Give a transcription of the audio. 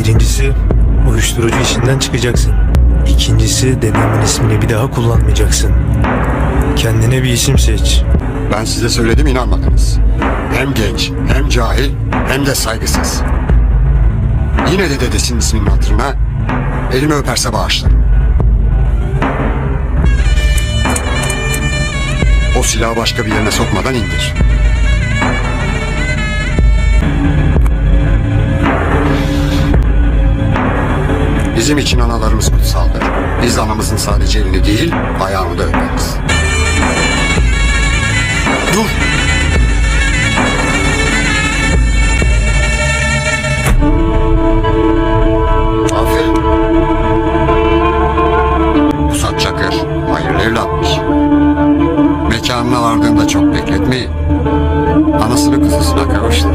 Birincisi uyuşturucu işinden çıkacaksın. İkincisi dedemin ismini bir daha kullanmayacaksın. Kendine bir isim seç. Ben size söyledim inanmadınız. Hem genç, hem cahil, hem de saygısız. Yine de dedesinin isminin hatırına elimi öperse bağışlarım. O silahı başka bir yerine sokmadan indir. Bizim için analarımız kutsaldır. Biz anamızın sadece elini değil, ayağını da öperiz. Dur! Aferin. Pusat Çakır, hayırlı evlatmış. Mekanına vardığında çok bekletmeyin. Anasını kızısına kavuştur.